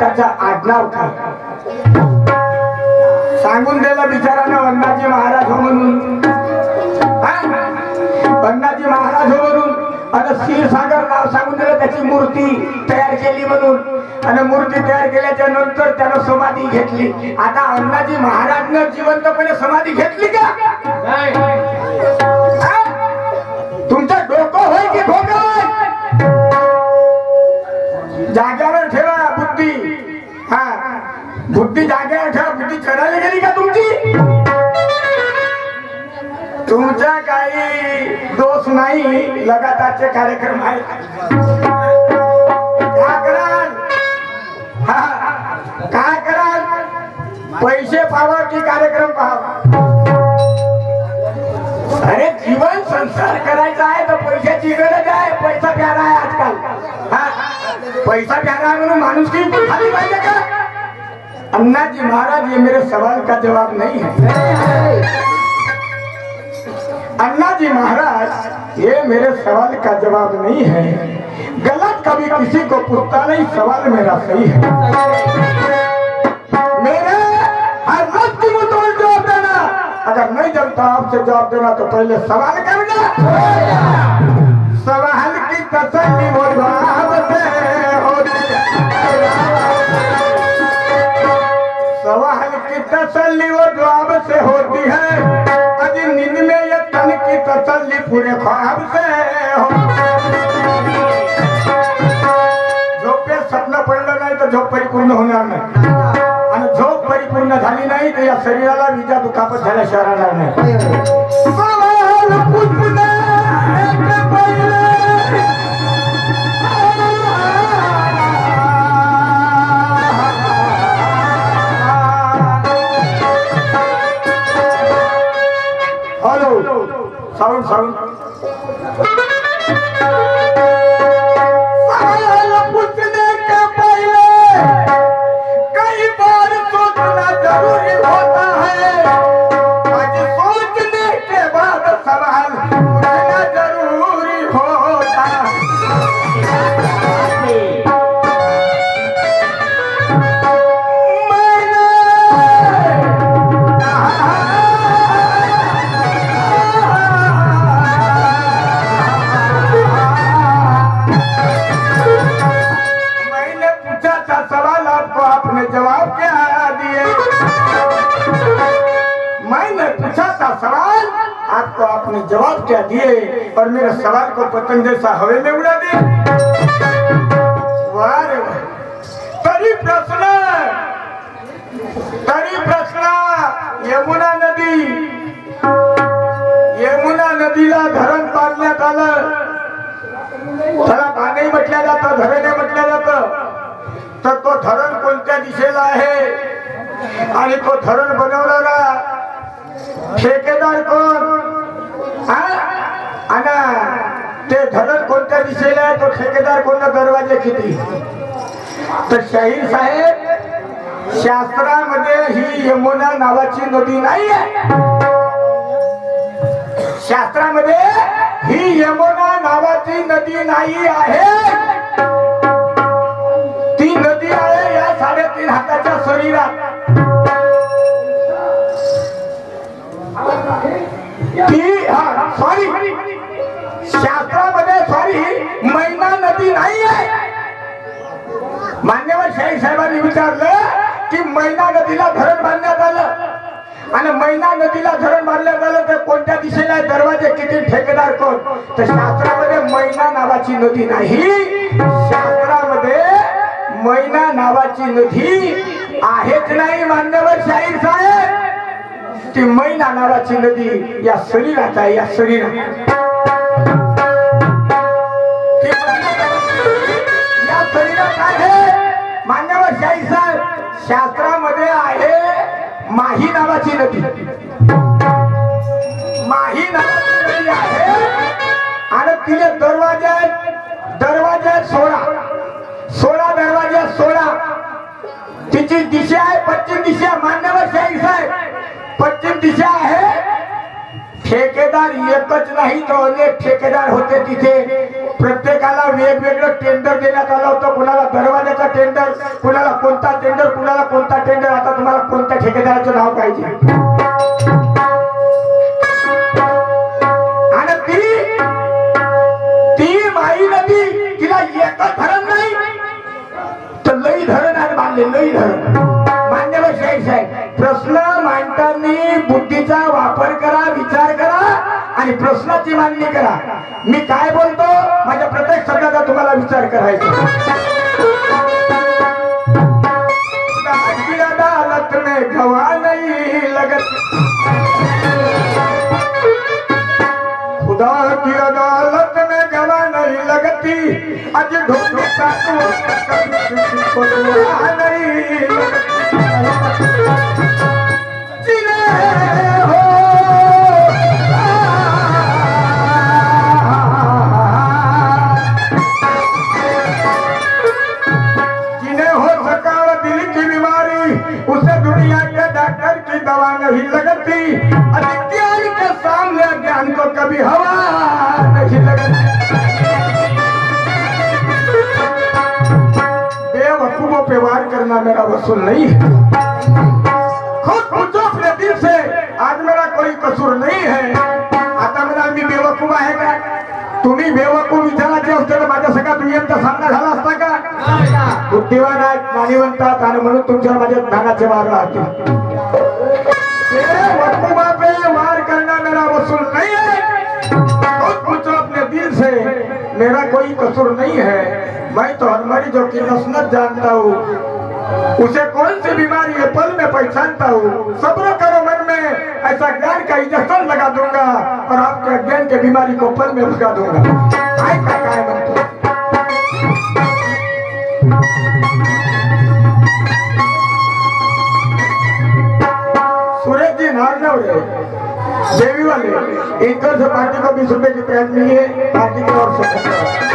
त्याचा आडनाव काय? सांगून दिलं बिचारानं अण्णाजी महाराज हो म्हणून? अण्णाजी महाराज हो म्हणून. आणि क्षीरसागर नाव सांगून दिलं त्याची मूर्ती तयार केली म्हणून. आणि मूर्ती तयार केल्याच्यानंतर त्यानं समाधी घेतली. आता अण्णाजी महाराजनं जिवंतपणे समाधी घेतली का? तुमचं डोकं होय की डोकं होय जाग्यावर ठेवा. बुद्धी. हा. बुद्धी जागे ठेवा. बुद्धी चढायला गेली का तुमची? तुमचा काही दोष नाही. लगातारचे कार्यक्रम आहेत. काय कराल? काय कराल? पैसे पावा की कार्यक्रम पाहावा? अरे जीवन संसार करायचा आहे. पैसा प्यारा आहे म्हणून माणूस की खाली पाहिजे का अन्ना जी महाराज, ये मेरे सवाल का जवाब नहीं है। अन्ना जी महाराज, ये मेरे सवाल का जवाब नहीं है। गलत कभी किसी को पूछता नहीं, सवाल मेरा सही है। मेरे हर जवाब देना। अगर नहीं जानता आपसे जवाब देना तो पहले सवाल करना। सवाल तसल्ली वो जवाब से होती सवाल की तसल्ली वो जवाब से होती है अजी नींद में ये तन की तसल्ली पूरे ख्वाब से होती झोपेत स्वप्न पडलं नाही तर झोप परिपूर्ण होणार नाही आणि झोप परिपूर्ण झाली नाही तर या शरीराला विजा दुखापत झाल्या शहराला नाही সারুন সারুন। आपको आपने जवाब क्या दिए? और मेरे सवाल को पतंग जैसा हवे में उड़ा दिए। वाह तरी प्रश्न। तरी प्रश्न। यमुना नदी। यमुना नदीला धरण बांधण्यात आलं। त्याला पाणी म्हटलं जातं धरणे म्हटलं जातं. तर तो धरण कोणत्या दिशेला आहे? आणि तो धरण बनवणारा ठेकेदार आणि ते धरण कोणत्या दिशेला आहे? तो ठेकेदार कोणता दरवाजे किती? तर शाहीर साहेब शास्त्रामध्ये ही यमुना नावाची नदी नाही आहे शास्त्रामध्ये ही यमुना नावाची नदी नाही आहे. ती नदी आहे या साडेतीन हाताच्या शरीरात. की हा सॉरी शास्त्रामध्ये सॉरी मैना नदी नाही आहे मान्यवर शाही साहेबांनी विचारलं की मैना नदीला धरण बांधण्यात आलं. आणि मैना नदीला धरण बांधण्यात आलं तर कोणत्या दिशेला आहे? दरवाजे किती? ठेकेदार कोण? तर शास्त्रामध्ये मैना नावाची नदी नाही. शास्त्रामध्ये मैना नावाची नदी आहेच नाही मान्यवर शाहीर साहेब. ती मैना नावाची नदी या शरीरात आहे या शरीरात या शरीरात आहे. मान्यवर शाही साहेब शास्त्रामध्ये आहे माही नावाची नदी माही नावाची नदी आहे आणि तिने दरवाजे आहेत दरवाजे आहेत सोळा. सोळा दरवाजे सोळा. तिची दिशा आहे पश्चिम दिशा मान्यवर शाहीर साहेब पश्चिम दिशा आहे ठेकेदार एकच नाही तर अनेक ठेकेदार होते तिथे. प्रत्येकाला वेगवेगळं टेंडर देण्यात आलं होतं. कुणाला दरवाजाचा टेंडर कुणाला कोणता टेंडर कुणाला कोणता टेंडर आता तुम्हाला कोणत्या ठेकेदाराचं नाव पाहिजे? आणि ती ती माई नदी तिला एकच धरण नाही. तर लई धरण आहे बांधले लई धरण. प्रश्नाची मांडणी करा. मी काय बोलतो? माझ्या प्रत्येक शब्दाचा तुम्हाला विचार करायचा की अदालत में गवाह नहीं लगत. खुदा की अदालत में गवा नहीं लगती अज ढोल का नहीं. लगती करना मेरा वसूल नहीं है। खुद पूछो अपने दिल से आज मेरा कोई कसूर नहीं है। आता मेरा मी बेवकूफ आहे का? तुम्ही बेवकूफ विचाराचे असते तर माझ्या सगळ्या दुय्यमचा सामना झाला असता का? बुद्धिवान आहेत ज्ञानीवंत आणि म्हणून तुमच्या माझ्या ज्ञानाचे वार राहते बेवकूफा पे वार करना मेरा वसूल नहीं है। खुद पूछो अपने दिल से मेरा कोई कसूर नहीं है। मैं तो हरमरी जो की नसनत जानता हूँ। उसे कौन सी बीमारी है? पल में पहचानता हूँ। सब्र करो मन में। ऐसा ज्ञान का इंजेक्शन लगा दूंगा और आपके अज्ञान के बीमारी को पल में भगा दूंगा। काय काय काय म्हणतो सूरज जी नारनवरे देवी वाले इनकर से पार्टी को बीस रुपए की पेड़ मिली है। पार्टी की और से।